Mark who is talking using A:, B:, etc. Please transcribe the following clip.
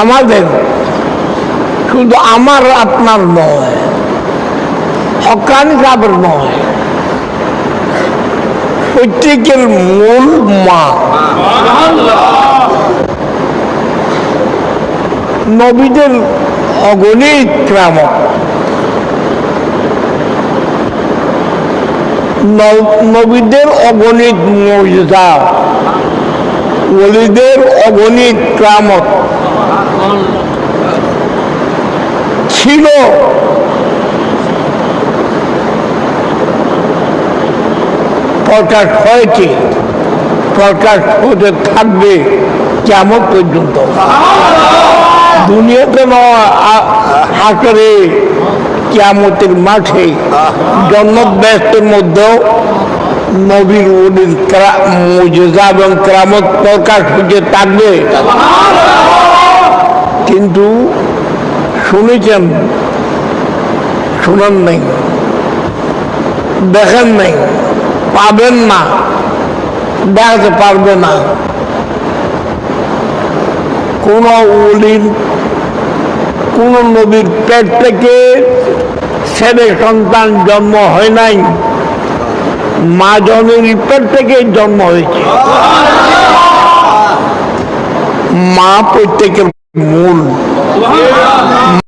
A: আমাদের শুধু আমার আপনার নয়, হকানি সাহেবের নয়। প্রত্যেকের মূল মা। নবীদের অগণিত প্রামক ন- নবীদের অগণিত মর্যাদা। ওলিদের অগণিত ক্রামত ছিল প্রকাশ হয়েছে, প্রকাশ হতে থাকবে কেমন পর্যন্ত? দুনিয়াতে আকারে কেমতের মাঠে জন্নত ব্যস্তের মধ্যেও নবীর উদিন মজা এবং কেরামত প্রকাশ হতে থাকবে। কিন্তু শুনেছেন, শুনেন নাই, দেখেন নাই, পাবেন না, দেখাতে পারবে না। কোন উলির, কোন নবীর পেট থেকে ছেলে সন্তান জন্ম হয় নাই। মা জনের পেট থেকে জন্ম হয়েছে। মা প্রত্যেকের মূল।